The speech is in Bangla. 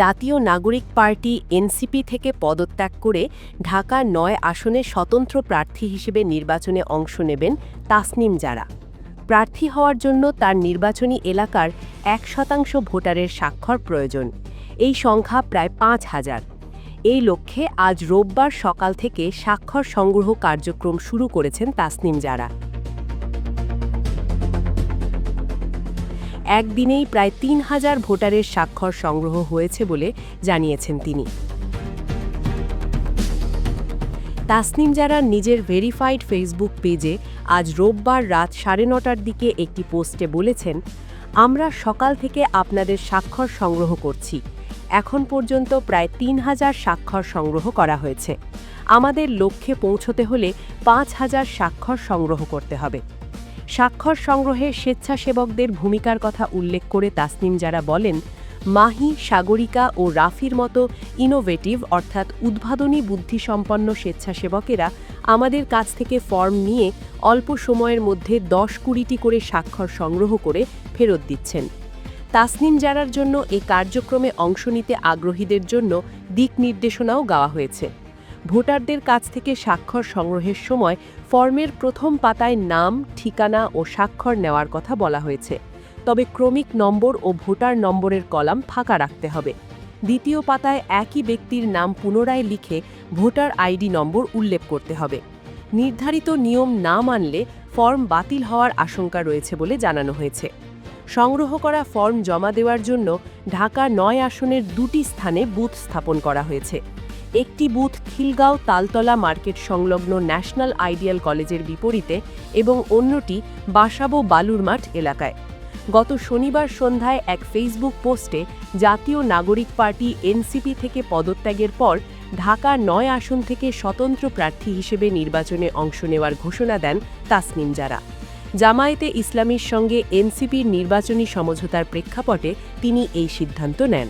জাতীয় নাগরিক পার্টি এনসিপি থেকে পদত্যাগ করে ঢাকা নয় আসনে স্বতন্ত্র প্রার্থী হিসেবে নির্বাচনে অংশ নেবেন তাসনিম জারা। প্রার্থী হওয়ার জন্য তার নির্বাচনী এলাকার এক শতাংশ ভোটারের স্বাক্ষর প্রয়োজন। এই সংখ্যা প্রায় পাঁচ হাজার। এই লক্ষ্যে আজ রোববার সকাল থেকে স্বাক্ষর সংগ্রহ কার্যক্রম শুরু করেছেন তাসনিম জারা। একদিনেই প্রায় তিন হাজার ভোটারের স্বাক্ষর সংগ্রহ হয়েছে বলে জানিয়েছেন তিনি। তাসনিম জারার নিজের ভেরিফাইড ফেসবুক পেজে আজ রোববার রাত সাড়ে নটার দিকে একটি পোস্টে বলেছেন, আমরা সকাল থেকে আপনাদের স্বাক্ষর সংগ্রহ করছি। এখন পর্যন্ত প্রায় তিন হাজার স্বাক্ষর সংগ্রহ করা হয়েছে। আমাদের লক্ষ্যে পৌঁছতে হলে পাঁচ হাজার স্বাক্ষর সংগ্রহ করতে হবে। স্বাক্ষর সংগ্রহে স্বেচ্ছাসেবকদের ভূমিকার কথা উল্লেখ করে তাসনিম যারা বলেন, মাহি, সাগরিকা ও রাফির মতো ইনোভেটিভ অর্থাৎ উদ্ভাবনী বুদ্ধিসম্পন্ন স্বেচ্ছাসেবকেরা আমাদের কাছ থেকে ফর্ম নিয়ে অল্প সময়ের মধ্যে দশ কুড়িটি করে স্বাক্ষর সংগ্রহ করে ফেরত দিচ্ছেন। তাসনিম জারার জন্য এ কার্যক্রমে অংশ নিতে আগ্রহীদের জন্য দিক নির্দেশনাও গাওয়া হয়েছে। ভোটারদের কাছ থেকে স্বাক্ষর সংগ্রহের সময় ফর্মের প্রথম পাতায় নাম, ঠিকানা ও স্বাক্ষর নেওয়ার কথা বলা হয়েছে। তবে ক্রমিক নম্বর ও ভোটার নম্বরের কলাম ফাঁকা রাখতে হবে। দ্বিতীয় পাতায় একই ব্যক্তির নাম পুনরায় লিখে ভোটার আইডি নম্বর উল্লেখ করতে হবে। নির্ধারিত নিয়ম না মানলে ফর্ম বাতিল হওয়ার আশঙ্কা রয়েছে বলে জানানো হয়েছে। সংগ্রহ করা ফর্ম জমা দেওয়ার জন্য ঢাকা নয় আসনের দুটি স্থানে বুথ স্থাপন করা হয়েছে। একটি বুথ খিলগাঁও তালতলা মার্কেট সংলগ্ন ন্যাশনাল আইডিয়াল কলেজের বিপরীতে এবং অন্যটি বাসাবো বালুরমাঠ এলাকায়। গত শনিবার সন্ধ্যায় এক ফেসবুক পোস্টে জাতীয় নাগরিক পার্টি এনসিপি থেকে পদত্যাগের পর ঢাকা নয় আসন থেকে স্বতন্ত্র প্রার্থী হিসেবে নির্বাচনে অংশ নেওয়ার ঘোষণা দেন তাসনিম জারা। জামায়াতে ইসলামীর সঙ্গে এনসিপির নির্বাচনী সমঝোতার প্রেক্ষাপটে তিনি এই সিদ্ধান্ত নেন।